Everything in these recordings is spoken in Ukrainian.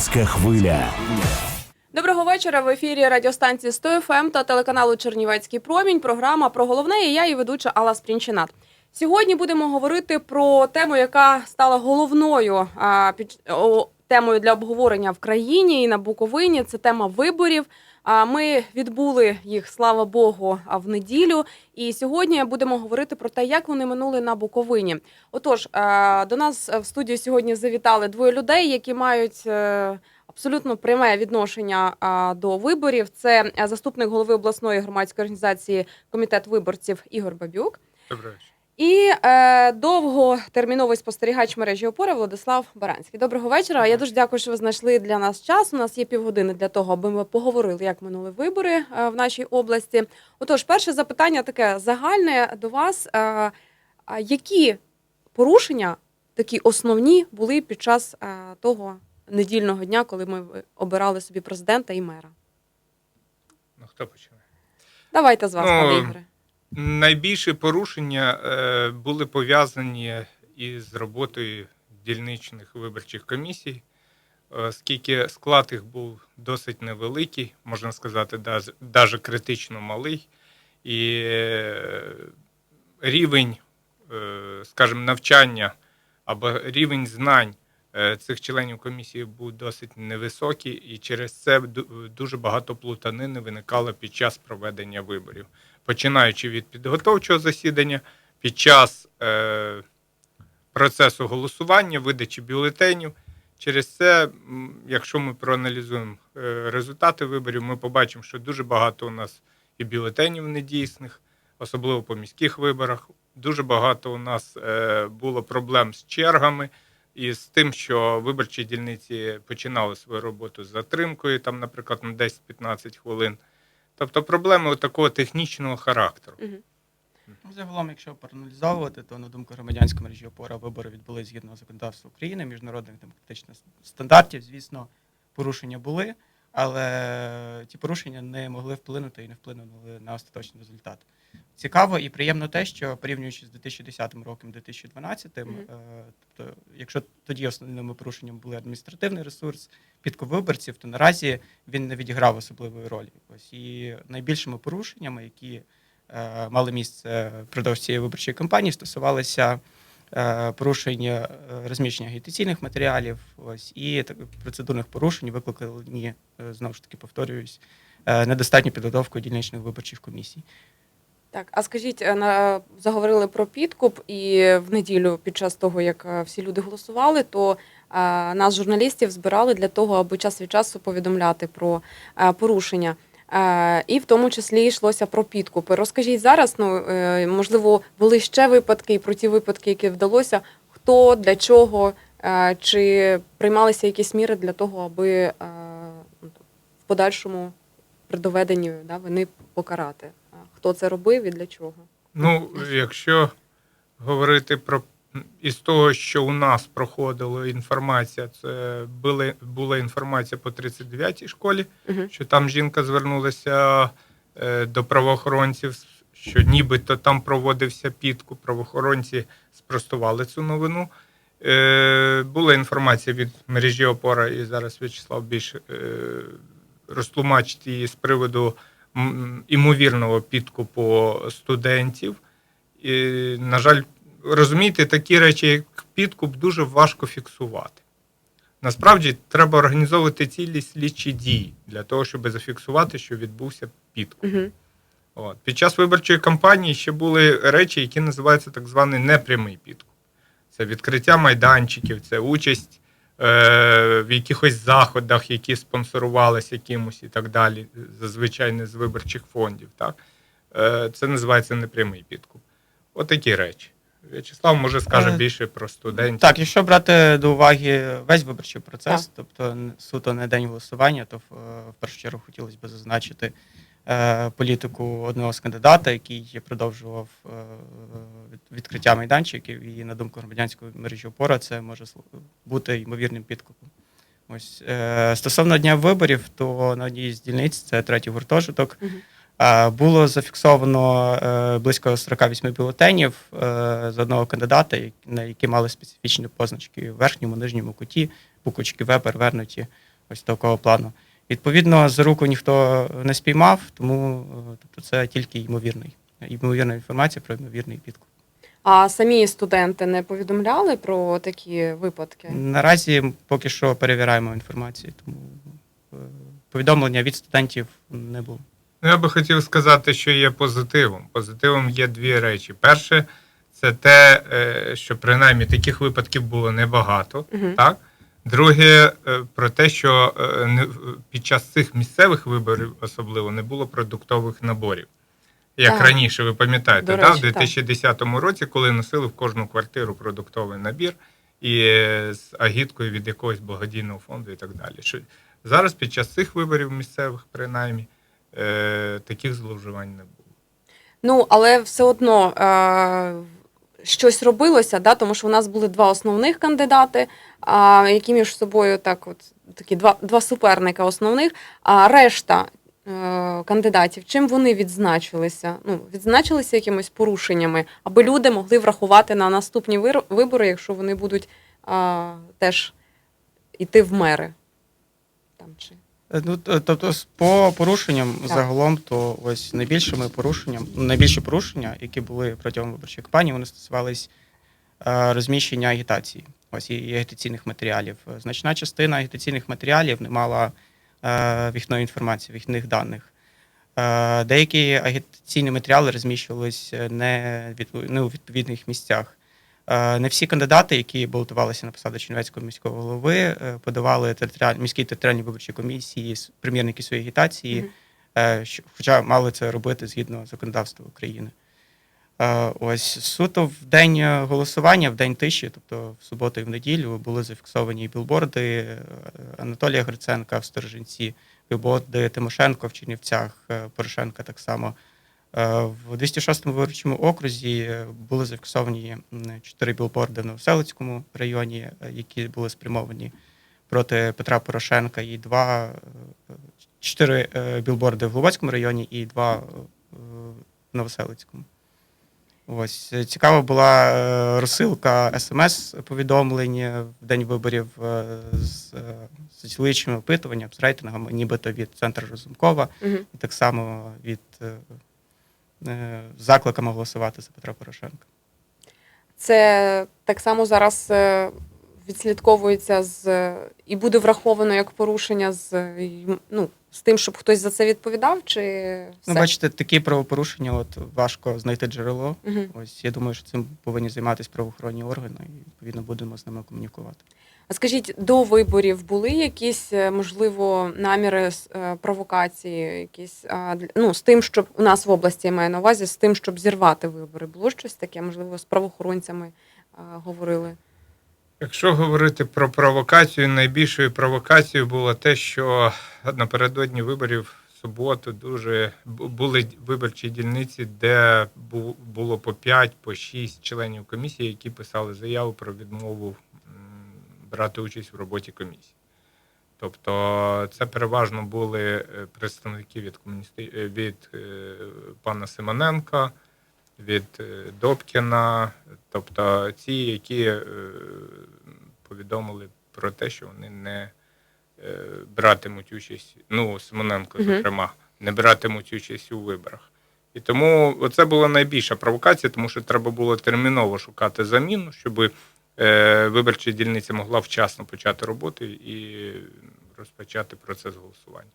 Громадянська хвиля. Доброго вечора. В ефірі радіостанції 100 ФМ та телеканалу Чернівецький промінь. Програма про головне. І я її ведуча Алла Спрінчинат. Сьогодні будемо говорити про тему, яка стала головною а, під о, темою для обговорення в країні і на Буковині. Це тема виборів. Ми відбули їх, слава Богу, в неділю. І сьогодні будемо говорити про те, як вони минули на Буковині. Отож, до нас в студію сьогодні завітали двоє людей, які мають. е, Абсолютно пряме відношення до виборів. Це е, заступник голови обласної громадської організації Комітет виборців Ігор Бабюк вечора. І е, довготерміновий спостерігач мережі опора Владислав Баранський. Доброго вечора. Я дуже дякую, що ви знайшли для нас час. У нас є півгодини для того, аби ми поговорили, як минули вибори е, в нашій області. Отож, перше запитання таке загальне до вас: е, які порушення такі основні були під час е, того недільного дня, коли ми обирали собі президента і мера? Ну, хто починає? Давайте з вас, Ну, пане Ігоре. Найбільші порушення е, були пов'язані із роботою дільничних виборчих комісій, оскільки склад їх був досить невеликий, можна сказати, навіть критично малий. І е, рівень, е, скажімо, навчання або рівень знань цих членів комісії був досить невисокий, і через це дуже багато плутанини виникало під час проведення виборів починаючи від підготовчого засідання, під час е, процесу голосування, видачі бюлетенів. Через це, якщо ми проаналізуємо е, результати виборів, ми побачимо, що дуже багато у нас і бюлетенів недійсних, особливо по міських виборах. Дуже багато у нас е, було проблем з чергами і з тим, що виборчі дільниці починали свою роботу з затримкою, там, наприклад, на 10-15 хвилин. Тобто проблеми такого технічного характеру. Ну, Загалом, якщо проаналізовувати, то на думку громадянської мережі опора вибори відбулись згідно законодавства України, міжнародних демократичних стандартів. Звісно, порушення були, але ті порушення не могли вплинути і не вплинули на остаточний результат. Цікаво і приємно те, що порівнюючи з 2010 роком 2012, Мгм. е, тобто, якщо тоді основними порушеннями були адміністративний ресурс, підкуп виборців, то наразі він не відіграв особливої ролі. Ось і найбільшими порушеннями, які е, мали місце впродовж цієї виборчої кампанії, стосувалися е, порушення е, розміщення агітаційних матеріалів, ось і так, процедурних порушень, викликані е, знову ж таки повторююсь, е, недостатньою підготовкою дільничних виборчих комісій. Так, а скажіть, е, на заговорили про підкуп, і в неділю, під час того, як е, всі люди голосували, то е, нас, журналістів, збирали для того, аби час від часу повідомляти про порушення. І в тому числі йшлося про підкупи. Розкажіть зараз, ну можливо, були ще випадки і про ті випадки, які вдалося, хто для чого, чи приймалися якісь міри для того, аби в подальшому при доведенні да, вини покарати. Хто це робив і для чого? Ну, якщо говорити про із того, що у нас проходила інформація, це була, була інформація по 39-й школі, Угу. що там жінка звернулася е, до правоохоронців, що нібито там проводився підкуп. Правоохоронці спростували цю новину. Е, була інформація від мережі опора, і зараз В'ячеслав більше е, розтлумачить її з приводу імовірного підкупу студентів. І, на жаль, розумієте, такі речі, як підкуп, дуже важко фіксувати. Насправді треба організовувати цілі слідчі дії для того, щоб зафіксувати, що відбувся підкуп. Угу. От. Під час виборчої кампанії ще були речі, які називаються так званий непрямий підкуп. Це відкриття майданчиків, це участь в якихось заходах, які спонсорувалися якимось і так далі, зазвичай не з виборчих фондів. Так? Е, це називається непрямий підкуп. Отакі речі. В'ячеслав може скаже Е, більше про студентів. Так, якщо брати до уваги весь виборчий процес, тобто н- суто не день голосування, то в, е, першу чергу хотілося б зазначити е, політику одного з кандидата, який продовжував е, відкриття майданчиків, і на думку громадянської мережі опора, це може бути ймовірним підкупом. Ось е, стосовно дня виборів, то на одній з дільниць це третій гуртожиток. Е, Було зафіксовано е, близько 48 бюлетенів е, з одного кандидата, на які мали специфічні позначки в верхньому, нижньому куті, буквочки В перевернуті. ось такого плану. Відповідно, за руку ніхто не спіймав, тому е, тобто, це тільки ймовірний, ймовірна інформація про ймовірний підкуп. А самі студенти не повідомляли про такі випадки? Наразі поки що перевіряємо інформацію, тому е, повідомлення від студентів не було. Ну, я би хотів сказати, що є позитивом. Позитивом є дві речі. Перше, це те, е, що принаймні таких випадків було небагато. Мгм. Так? Друге, е, про те, що е, під час цих місцевих виборів особливо не було продуктових наборів. Як Так. раніше, ви пам'ятаєте, да? в 2010 році, коли носили в кожну квартиру продуктовий набір і е, з агіткою від якогось благодійного фонду і так далі. Що зараз під час цих виборів місцевих, принаймні, таких зловживань не було. Ну, але все одно е, щось робилося, да? тому що у нас були два основних кандидати, а, які між собою так, от такі два, два суперника основних. А решта е, кандидатів, чим вони відзначилися? Ну, відзначилися якимись порушеннями, аби люди могли врахувати на наступні вибори, якщо вони будуть а, теж йти в мери. Там чи Ну, тобто, по порушенням Так. загалом, то ось найбільшими порушенням, найбільші порушення, які були протягом виборчої кампанії, вони стосувались е, розміщення агітації, ось і агітаційних матеріалів. Е, Значна частина агітаційних матеріалів не мала е, вихідної інформації, вихідних даних. Е, деякі агітаційні матеріали розміщувалися не у відповідних місцях. Е, Не всі кандидати, які балотувалися на посаду Чернівецького міського голови, е, подавали територіаль... міській територіальній виборчій комісії примірники своєї агітації, що- хоча мали це робити згідно законодавства України. Ось суто в день голосування, в день тиші, тобто в суботу і в неділю, були зафіксовані білборди Анатолія Гриценка в Сторожинці, білборди Тимошенко в Чернівцях, Порошенка так само. Е, В 206-му виборчому окрузі е, були зафіксовані чотири білборди в Новоселицькому районі, е, які були спрямовані проти Петра Порошенка, і два чотири білборди в Глубоцькому районі і два в Новоселицькому. Ось цікава була розсилка смс-повідомлень в день виборів з соціологічними опитуваннями, з рейтингами, нібито від центру Розумкова, Мгм. і так само від закликами голосувати за Петра Порошенка. Це так само зараз е, відслідковується з і буде враховано як порушення з ну, з тим, щоб хтось за це відповідав, чи все? Ну, бачите, такі правопорушення, от важко знайти джерело. Мгм. Ось я думаю, що цим повинні займатися правоохоронні органи, і відповідно будемо з ними комунікувати. А скажіть, до виборів були якісь е, можливо наміри е, провокації, якісь ну, з тим, щоб у нас в області я маю на увазі, з тим, щоб зірвати вибори? Було щось таке? Можливо, з правоохоронцями говорили? Якщо говорити про провокацію, найбільшою провокацією було те, що напередодні виборів в суботу дуже були виборчі дільниці, де бу- було по 5, по 6 членів комісії, які писали заяву про відмову брати участь в роботі комісії. Тобто це переважно були е, представники від комуністи... е, від е, пана Симоненка, від Добкіна, тобто ті, які повідомили про те, що вони не братимуть участь, ну, Симоненко, зокрема, не братимуть участь у виборах. І тому це була найбільша провокація, тому що треба було терміново шукати заміну, щоб е, виборча дільниця могла вчасно почати роботу і розпочати процес голосування.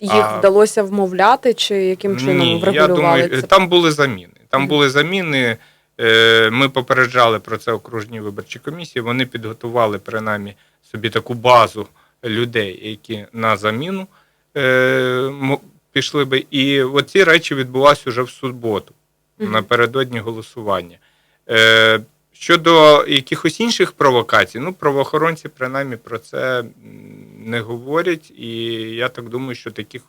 Їх А- вдалося вмовляти, чи яким чином Ні, я думаю, це? там були заміни. Там Мгм. були заміни. Е, Ми попереджали про це окружні виборчі комісії. Вони підготували принаймні собі таку базу людей, які на заміну е, пішли би. І оці речі відбулися вже в суботу, Мгм. напередодні голосування. Щодо якихось інших провокацій, ну правоохоронці принаймні про це не говорять, і я так думаю, що таких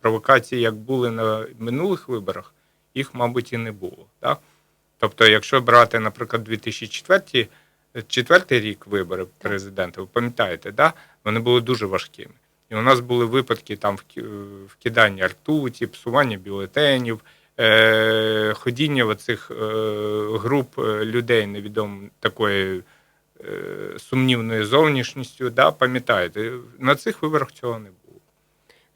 провокацій, як були на минулих виборах, їх, мабуть, і не було. Так? Тобто, якщо брати, наприклад, 2004 четвертий рік вибори президента, ви пам'ятаєте, да? вони були дуже важкими. І у нас були випадки там вкидання ртуті, псування бюлетенів, е, ходіння оцих е, груп е, людей невідомо такої е, сумнівною зовнішністю. Да, пам'ятаєте, на цих виборах цього не було.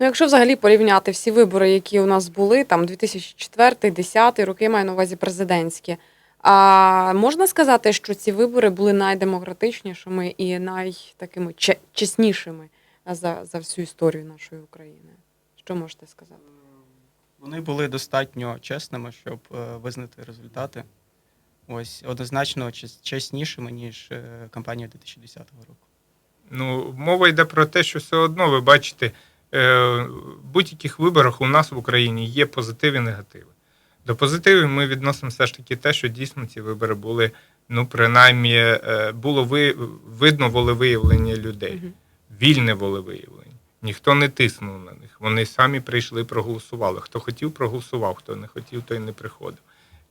Ну, якщо взагалі порівняти всі вибори, які у нас були, там 2004, 2010 роки, маю на увазі президентські. А можна сказати, що ці вибори були найдемократичнішими і найтакими че- чеснішими за, за всю історію нашої України? Що можете сказати? Вони були достатньо чесними, щоб е, визнати результати. Ось однозначно чеснішими, ніж е, кампанія 2010 року. Ну, мова йде про те, що все одно ви бачите, е, в будь-яких виборах у нас в Україні є позитиви і негативи. До позитивів ми відносимо все ж таки те, що дійсно ці вибори були, ну, принаймні, було ви, видно волевиявлення людей, вільне волевиявлення. Ніхто не тиснув на них. Вони самі прийшли, проголосували. Хто хотів, проголосував, хто не хотів, той не приходив.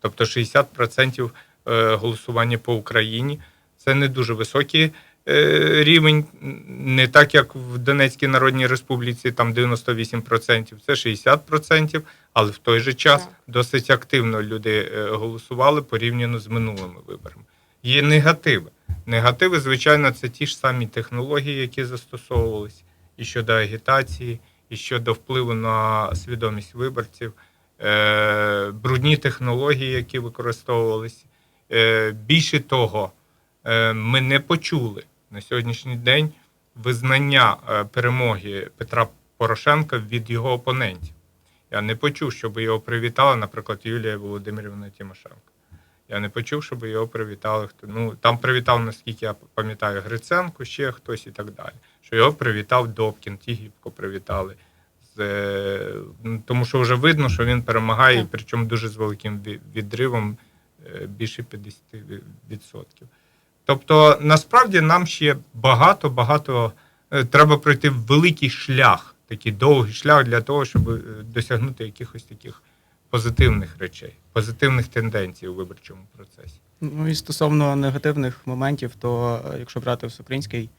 Тобто 60% е, голосування по Україні це не дуже високий е, рівень, не так як в Донецькій Народній Республіці, там 98%, це 60%, але в той же час Так. досить активно люди е, голосували порівняно з минулими виборами. Є негативи. Негативи, звичайно, це ті ж самі технології, які застосовувалися і щодо агітації, і щодо впливу на свідомість виборців, е, брудні технології, які використовувалися. Е, більше того, е, ми не почули на сьогоднішній день визнання перемоги Петра Порошенка від його опонентів. Я не почув, щоб його привітала, наприклад, Юлія Володимирівна Тимошенко. Я не почув, щоб його привітали. Ну, там привітав, наскільки я пам'ятаю, Гриценко, ще хтось і так далі. Що його привітав Добкін, Тігіпко привітали. З, е, тому що вже видно, що він перемагає, Так. причому дуже з великим відривом е, більше 50%. Тобто, насправді нам ще багато, багато е, треба пройти великий шлях, такий довгий шлях для того, щоб досягнути якихось таких позитивних речей, позитивних тенденцій у виборчому процесі. Ну і стосовно негативних моментів, то якщо брати всеукраїнський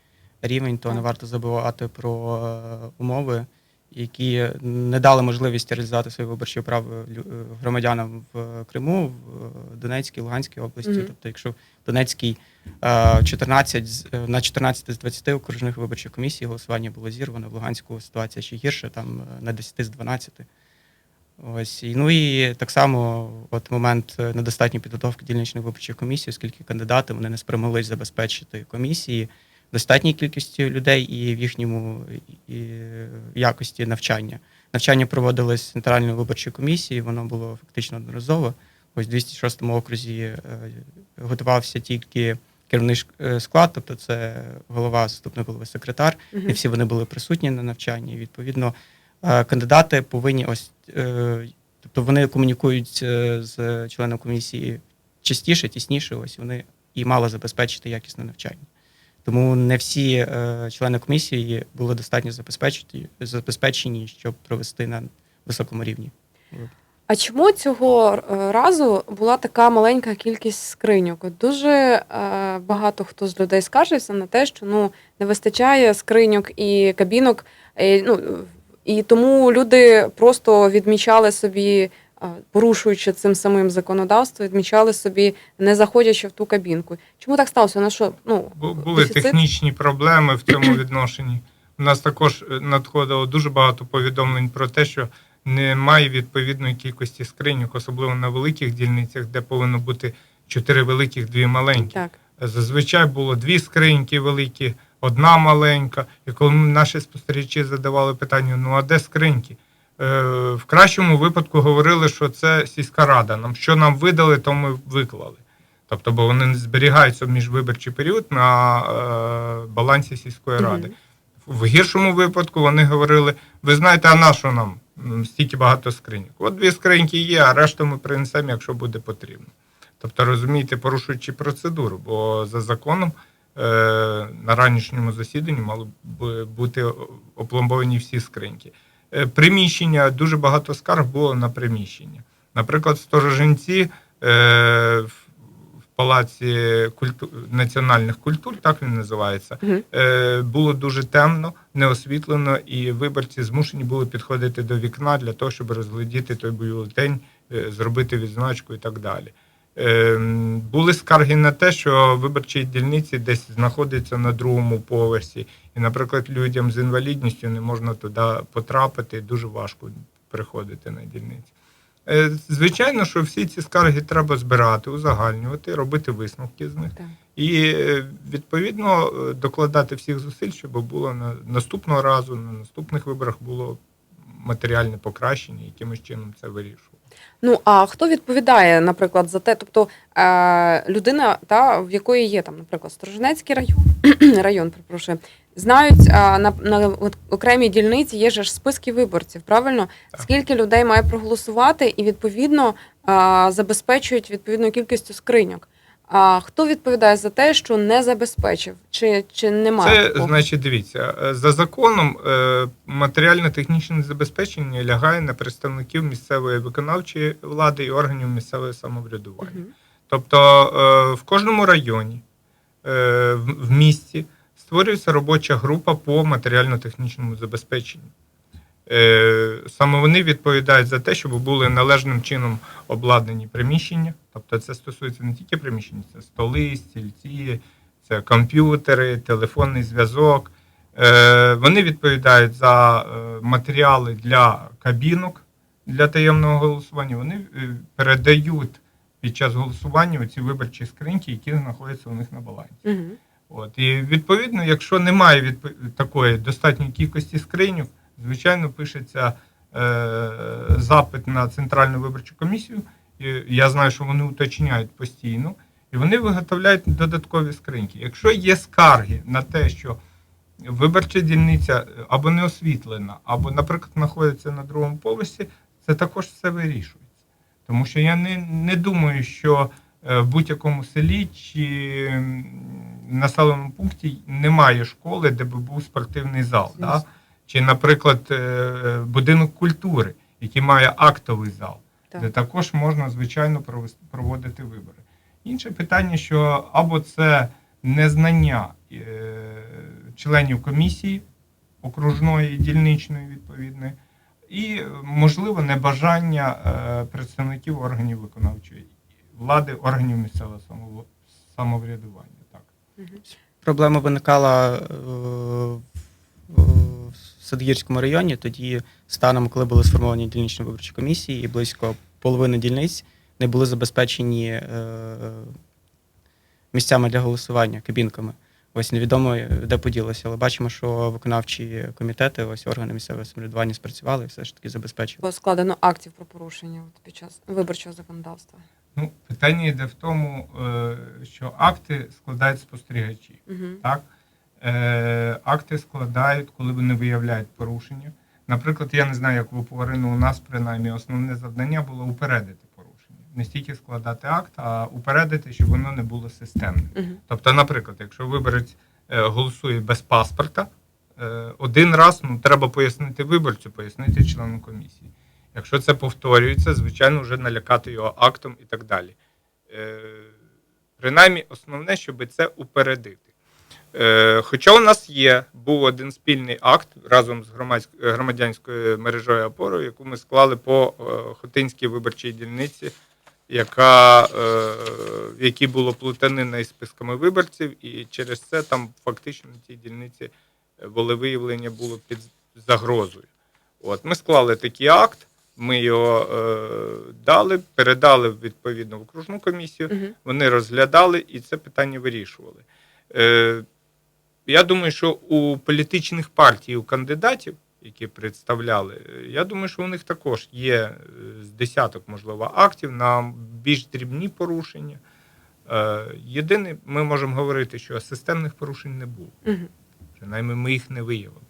рівень, то не варто забувати про е, умови, які не дали можливість реалізувати свої виборчі права е, громадянам в Криму, в е, Донецькій, Луганській області. Мгм. Тобто, якщо в Донецькій е, 14 з- е, на 14 з 20 окружних виборчих комісій голосування було зірвано, в Луганську ситуація ще гірша, там на 10 з 12. Ось і ну і так само, от момент недостатньої підготовки дільничних виборчих комісій, оскільки кандидати вони не спромоглись забезпечити комісії достатньою кількістю людей і в їхньому і, якості навчання. Навчання проводилось центральною виборчою комісією, воно було фактично одноразово. Ось в 206 окрузі е, готувався тільки керівний е, склад, тобто це голова, заступник голови, секретар. Не всі вони були присутні на навчанні. Відповідно, е, кандидати повинні ось, тобто вони комунікують з членом комісії частіше, тісніше. Ось вони і мали забезпечити якісне навчання. Тому не всі е, члени комісії були достатньо забезпечені, забезпечені, щоб провести на високому рівні. А чому цього е, разу була така маленька кількість скриньок? Дуже е, багато хто з людей скаржився на те, що ну не вистачає скриньок і кабінок. е, ну, і тому люди просто відмічали собі, порушуючи цим самим законодавство, відмічали собі, не заходячи в ту кабінку. Чому так сталося? На що ну Були дефіцит? технічні проблеми в цьому відношенні. У нас також е, надходило дуже багато повідомлень про те, що немає відповідної кількості скриньок, особливо на великих дільницях, де повинно бути чотири великих, дві маленькі. Так. Зазвичай було дві скриньки великі, одна маленька. І коли наші спостерігачі задавали питання: ну а де скриньки? Е, в кращому випадку говорили, що це сільська рада. Нам що нам видали, то ми виклали. Тобто, бо вони не зберігаються в міжвиборчий період на е, балансі сільської ради. В гіршому випадку вони говорили: ви знаєте, а на що нам стільки багато скриньок? От дві скриньки є, а решту ми принесемо, якщо буде потрібно. Тобто, розумієте, порушуючи процедуру, бо за законом е, на ранішньому засіданні мали б бути опломбовані всі скриньки. Е, приміщення, дуже багато скарг було на приміщення. Наприклад, сторожинці е, в палаці культу... національних культур, так він називається, е, було дуже темно, не освітлено, і виборці змушені були підходити до вікна для того, щоб розглядіти той бюлетень, зробити відзначку і так далі. Ем, Були скарги на те, що виборчі дільниці десь знаходяться на другому поверсі, і, наприклад, людям з інвалідністю не можна туди потрапити, дуже важко приходити на дільниці. Е, Звичайно, що всі ці скарги треба збирати, узагальнювати, робити висновки з них. Так. І е, відповідно е, докладати всіх зусиль, щоб було на наступного разу, на наступних виборах було матеріальне покращення, якимось чином це вирішувати. Ну а хто відповідає, наприклад, за те, тобто е, людина, та в якої є там, наприклад, Сторожинецький район, район, перепрошую, знають а, на, на окремій дільниці є ж списки виборців, правильно? Так. Скільки людей має проголосувати, і відповідно а, забезпечують відповідну кількістю скриньок. А хто відповідає за те, що не забезпечив, чи, чи немає? Це такого? значить, дивіться, е, за законом е, матеріально-технічне забезпечення лягає на представників місцевої виконавчої влади і органів місцевого самоврядування. Мгм. Тобто е, в кожному районі, в місті створюється робоча група по матеріально-технічному забезпеченню. Саме вони відповідають за те, щоб були належним чином обладнані приміщення. Тобто це стосується не тільки приміщень, це столи, стільці, це комп'ютери, телефонний зв'язок. Е, Вони відповідають за е, матеріали для кабінок для таємного голосування. Вони е, передають під час голосування ці виборчі скриньки, які знаходяться у них на балансі. От і відповідно, якщо немає відп... такої достатньої кількості скриньок, звичайно, пишеться е... запит на центральну виборчу комісію. Я знаю, що вони уточняють постійно, і вони виготовляють додаткові скриньки. Якщо є скарги на те, що виборча дільниця або не освітлена, або, наприклад, знаходиться на другому поверсі, це також все вирішується. Тому що я не, не думаю, що е, в будь-якому селі чи населеному пункті немає школи, де би був спортивний зал. Да? Чи, наприклад, е, будинок культури, який має актовий зал, Так. де також можна, звичайно, проводити вибори. Інше питання, що або це незнання е, членів комісії окружної і дільничної відповідної, і, можливо, небажання е, представників органів виконавчої влади, органів місцевого самоврядування. Так. Проблема виникала е, в Садгірському районі. Тоді, станом, коли були сформовані дільничні виборчі комісії, і близько половини дільниць не були забезпечені е, місцями для голосування, кабінками. Ось невідомо, де поділося, але бачимо, що виконавчі комітети, ось органи місцевого самоврядування спрацювали і все ж таки забезпечили. Було складено актів про порушення от, під час виборчого законодавства. Ну, питання йде в тому, е, що акти складають спостерігачі. Угу. Так? Е, акти складають, коли вони виявляють порушення. Наприклад, я не знаю, як в Упорину, у нас принаймні основне завдання було упередити порушення. Не стільки складати акт, а упередити, щоб воно не було системним. Угу. Тобто, наприклад, якщо виборець е, голосує без паспорта, е, один раз ну, треба пояснити виборцю, пояснити члену комісії. Якщо це повторюється, звичайно, вже налякати його актом і так далі. Принаймні, основне, щоб це упередити. Е, хоча у нас є, був один спільний акт разом з громадськ- громадянською мережою опорою, яку ми склали по е, Хотинській виборчій дільниці, яка, е, в якій було плутанина із списками виборців, і через це там фактично на цій дільниці е, волевиявлення було під загрозою. От, ми склали такий акт, ми його е, дали, передали відповідно в окружну комісію. Угу. Вони розглядали і це питання вирішували. Е, я думаю, що у політичних партій, у кандидатів, які представляли, я думаю, що у них також є е, з десяток, можливо, актів на більш дрібні порушення. Е, єдине, ми можемо говорити, що системних порушень не було. Угу. Принаймні, ми їх не виявили.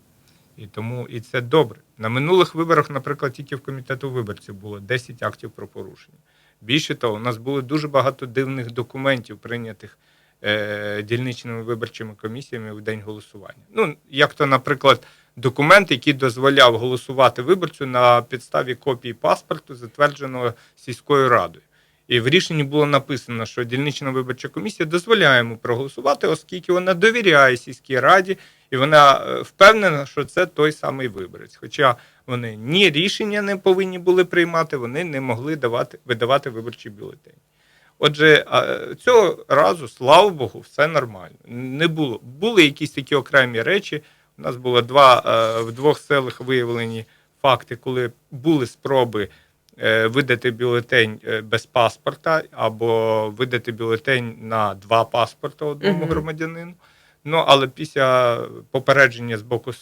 І тому і це добре. На минулих виборах, наприклад, тільки в комітету виборців було 10 актів про порушення. Більше того, у нас було дуже багато дивних документів, прийнятих е, дільничними виборчими комісіями в день голосування. Ну, як то, наприклад, документ, який дозволяв голосувати виборцю на підставі копії паспорту, затвердженого сільською радою. І в рішенні було написано, що дільнична виборча комісія дозволяє йому проголосувати, оскільки вона довіряє сільській раді, і вона е, впевнена, що це той самий виборець. Хоча вони ні рішення не повинні були приймати, вони не могли давати, видавати виборчі бюлетені. Отже, цього разу, слава Богу, все нормально. Не було. Були якісь такі окремі речі. У нас було два е, в двох селах виявлені факти, коли були спроби е, видати бюлетень е, без паспорта або видати бюлетень на два паспорта одному Мгм. громадянину. Ну, але після попередження з боку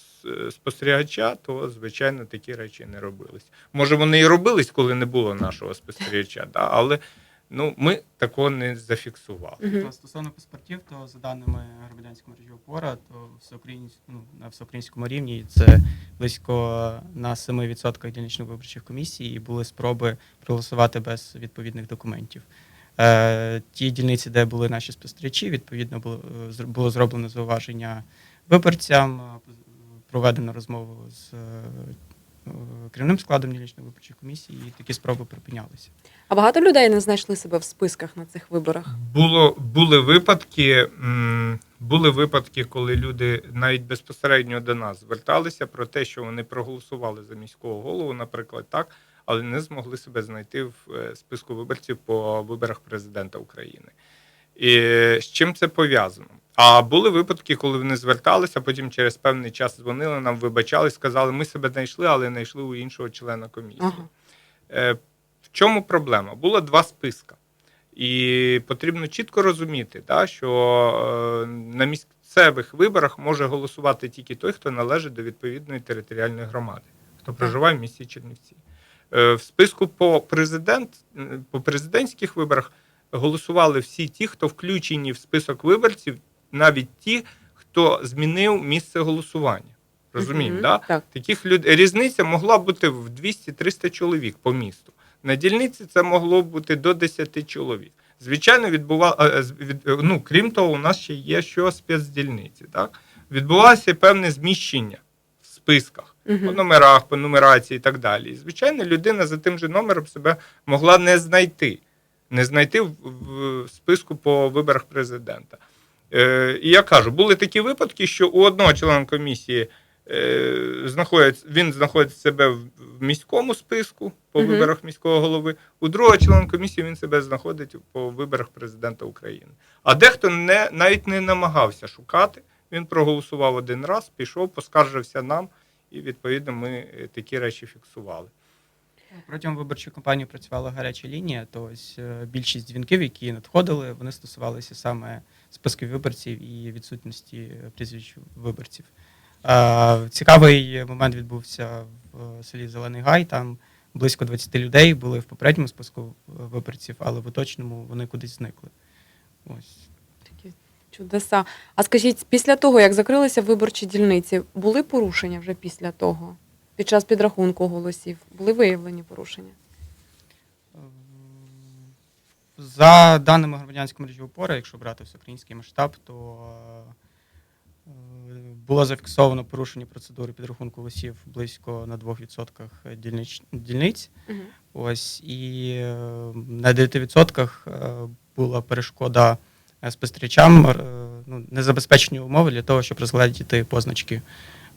спостерігача, то звичайно такі речі не робились. Може, вони і робились, коли не було нашого спостерігача, да? але ну, ми такого не зафіксували. То стосовно паспортів, то за даними громадянської мережі опора, то всеукраїнсь... ну, на всеукраїнському рівні це близько на 7% дільничних виборчих комісій і були спроби проголосувати без відповідних документів. Е, ті дільниці, де були наші спостерігачі, відповідно було, е, було зроблено зауваження виборцям, е, проведено розмову з е, керівним складом дільничної виборчої комісії, і такі спроби припинялися. А багато людей не знайшли себе в списках на цих виборах. Було, були випадки, були випадки, коли люди навіть безпосередньо до нас зверталися про те, що вони проголосували за міського голову, наприклад, так, але не змогли себе знайти в е, списку виборців по виборах президента України. І з чим це пов'язано? А були випадки, коли вони зверталися, потім через певний час дзвонили нам, вибачали, сказали, ми себе знайшли, але знайшли у іншого члена комісії. Ага. Е, В чому проблема? Було два списка. І потрібно чітко розуміти, да, що е, на місцевих виборах може голосувати тільки той, хто належить до відповідної територіальної громади, хто проживає в місті Чернівці. Е, В списку по, президент, по президентських виборах голосували всі ті, хто включені в список виборців, навіть ті, хто змінив місце голосування. Розуміємо, Мгм. да? Так. Таких людей різниця могла бути в 200-300 чоловік по місту. На дільниці це могло бути до 10 чоловік. Звичайно, відбува... від... ну, крім того, у нас ще є що спецдільниці. Так? Відбувалося певне зміщення в списках, по номерах, по нумерації і так далі. І, звичайно, людина за тим же номером себе могла не знайти, не знайти в, в списку по виборах президента. Е, і я кажу, були такі випадки, що у одного члена комісії е, знаходиться, він знаходить себе в, міському списку по Мгм. виборах міського голови, у другого члена комісії він себе знаходить по виборах президента України. А дехто не, навіть не намагався шукати. Він проголосував один раз, пішов, поскаржився нам, і відповідно ми е, такі речі фіксували. Протягом виборчої кампанії працювала гаряча лінія, то ось більшість дзвінків, які надходили, вони стосувалися саме списків виборців і відсутності прізвищ виборців. Е, Цікавий момент відбувся в селі Зелений Гай. Там близько 20 людей були в попередньому списку виборців, але в уточному вони кудись зникли. Ось. Такі чудеса. А скажіть, після того, як закрилися виборчі дільниці, були порушення вже після того? Під час підрахунку голосів були виявлені порушення? За даними громадянської мережі опора, якщо брати всеукраїнський масштаб, то е, було зафіксовано порушення процедури підрахунку голосів близько на 2% дільниць. дільниць. Угу. Ось і е, на 9% е, була перешкода спостерігачам, ну, незабезпечені умови для того, щоб розглядіти позначки.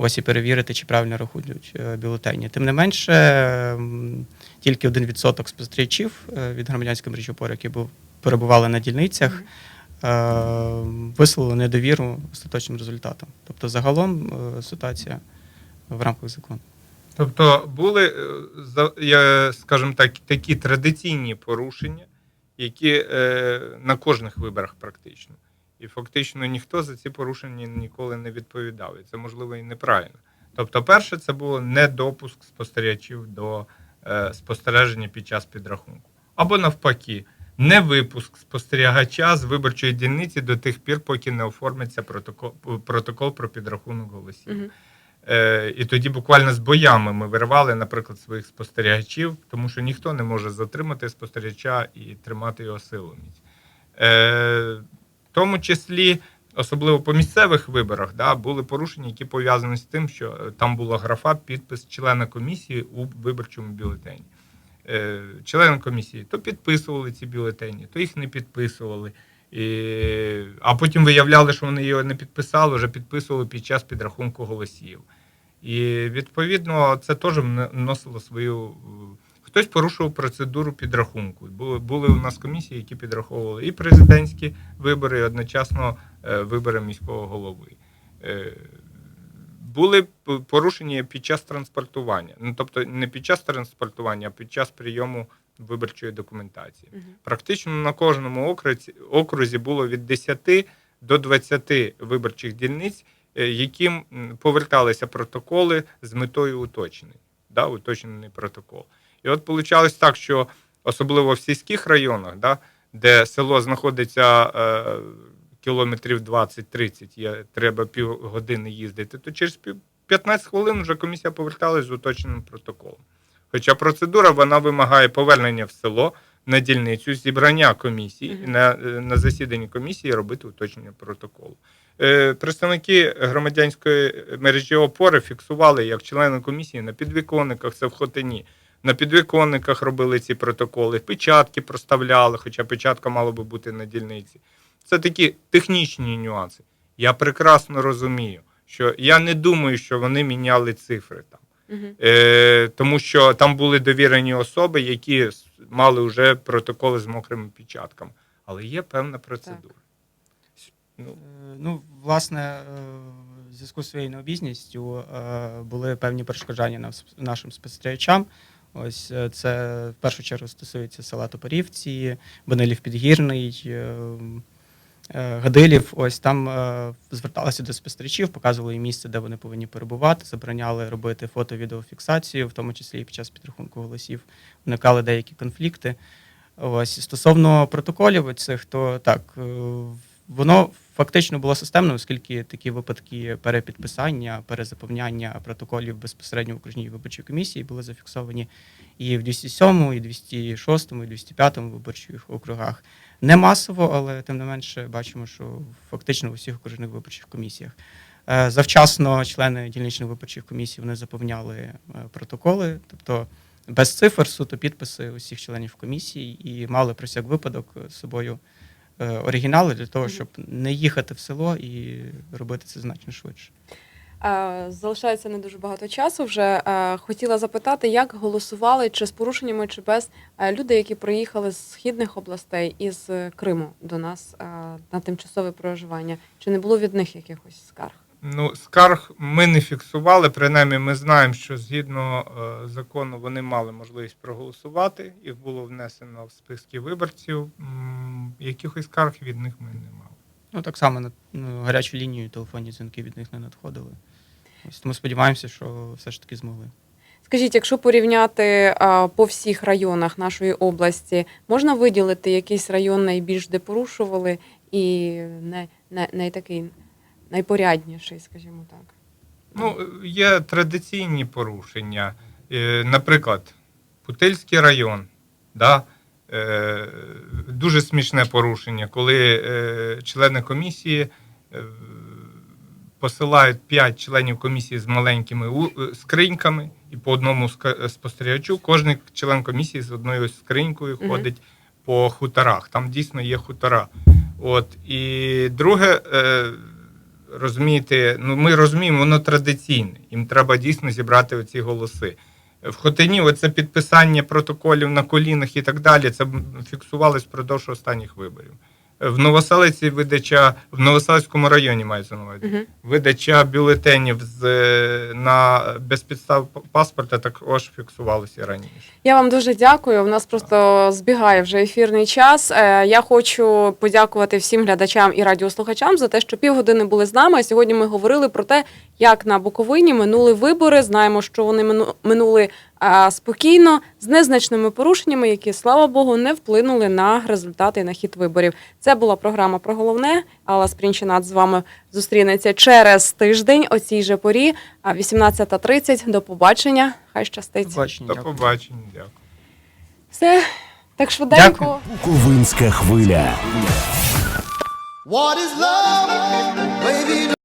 Ось і перевірити, чи правильно рахують е, бюлетені. Тим не менше, тільки 1% спостерігачів е, від громадянської мережі опори, які перебували на дільницях, е, висловили недовіру остаточним результатам. Тобто, загалом ситуація в рамках закону. Тобто були, скажімо так, такі традиційні порушення, які на кожних виборах практично. І фактично ніхто за ці порушення ніколи не відповідав. І це можливо і неправильно. Тобто, перше, це було недопуск спостерігачів до е, спостереження під час підрахунку. Або навпаки, не випуск спостерігача з виборчої дільниці до тих пір, поки не оформиться протокол, протокол про підрахунок голосів. Угу. Е, і тоді буквально з боями ми виривали, наприклад, своїх спостерігачів, тому що ніхто не може затримати спостерігача і тримати його силоміць. Е, тому числі, особливо по місцевих виборах, да, були порушення, які пов'язані з тим, що е, там була графа підпис члена комісії у виборчому бюлетені. Е, члени комісії то підписували ці бюлетені, то їх не підписували. І... А потім виявляли, що вони його не підписали, вже підписували під час підрахунку голосів. І відповідно це теж вн- вносило свою. Хтось порушував процедуру підрахунку. Були, були у нас комісії, які підраховували і президентські вибори, і одночасно е, вибори міського голови. Е, були порушення під час транспортування. Ну, тобто не під час транспортування, а під час прийому виборчої документації. Мгм. Практично на кожному окрузі, окрузі було від 10 до 20 виборчих дільниць, е, яким поверталися протоколи з метою уточнень. Да, уточнений протокол. І от вийшло так, що особливо в сільських районах, да, де село знаходиться е, кілометрів 20-30, є, треба півгодини їздити, то через пів- 15 хвилин вже комісія поверталась з уточненим протоколом. Хоча процедура вона вимагає повернення в село на дільницю, зібрання комісії, і на, на засіданні комісії робити уточнення протоколу. Е, Представники громадянської мережі опори фіксували, як члени комісії на підвіконниках, це в Хотині. На підвіконниках робили ці протоколи, печатки проставляли, хоча печатка мала би бути на дільниці. Це такі технічні нюанси. Я прекрасно розумію, що я не думаю, що вони міняли цифри там. Мгм. Е, тому що там були довірені особи, які мали вже протоколи з мокрими печатками. Але є певна процедура. Ну, Е, Ну, власне, е, в зв'язку з своєю необізністю е, були певні перешкоджання нашим спостерігачам. Ось е, це в першу чергу стосується села Топорівці, Банилів Підгірний, е, е, Гадилів. Ось там зверталися до спостерігачів, показували місце, де вони повинні перебувати, забороняли робити фото-відеофіксацію, в тому числі і під час підрахунку голосів. Виникали деякі конфлікти. Ось стосовно протоколів цих, то так воно фактично було системно, оскільки такі випадки перепідписання, перезаповняння протоколів безпосередньо в окружній виборчій комісії були зафіксовані і в 207, і 206, і 205 виборчих округах. Не масово, але тим не менше бачимо, що фактично в усіх окружних виборчих комісіях. Е, Завчасно члени дільничних виборчих комісій вони заповняли е, протоколи, тобто без цифр, суто підписи усіх членів комісії, і мали про всяк випадок з собою оригінали для того, щоб не їхати в село і робити це значно швидше. Е, Залишається не дуже багато часу. Вже Е, хотіла запитати, як голосували, чи з порушеннями, чи без е, люди, які приїхали з східних областей із е, Криму до нас е, на тимчасове проживання. Чи не було від них якихось скарг? ну, скарг ми не фіксували. Принаймні, ми знаємо, що згідно е, закону вони мали можливість проголосувати. Їх було внесено в списки виборців. Якихось скарг від них ми не мали. Ну так само на ну, гарячу лінію телефонні дзвінки від них не надходили. Ось тому сподіваємося, що все ж таки змогли. Скажіть, якщо порівняти е, по всіх районах нашої області, можна виділити якийсь район найбільш де порушували і не, не, не такий найпорядніший, скажімо так? Ну, є традиційні порушення. Е, Наприклад, Путильський район. Да? Е, Дуже смішне порушення, коли е, члени комісії е, посилають 5 членів комісії з маленькими скриньками, і по одному спостерігачу кожен член комісії з одною скринькою ходить по хуторах. Там дійсно є хутора. От. І друге, розумієте, ну ми розуміємо, воно традиційне. Їм треба дійсно зібрати оці голоси. В Хотині оце підписання протоколів на колінах і так далі. Це фіксувалось впродовж останніх виборів. В Новоселиці видача в Новоселицькому районі мається на увазі. Угу. Видача бюлетенів з е, на без підстав паспорта також фіксувалося раніше. Я вам дуже дякую. У нас просто збігає вже ефірний час. Е, Я хочу подякувати всім глядачам і радіослухачам за те, що півгодини були з нами. Сьогодні ми говорили про те, як на Буковині минули вибори. Знаємо, що вони минули а, спокійно з незначними порушеннями, які, слава Богу, не вплинули на результати і на хід виборів. Це була програма про головне. Алла Спрінчинат з вами зустрінеться через тиждень о цій же порі, а 18.30. До побачення. Хай щастить. Побачення. До дякую. побачення, дякую. Все так швиденько. Буковинська хвиля. What is love? Baby,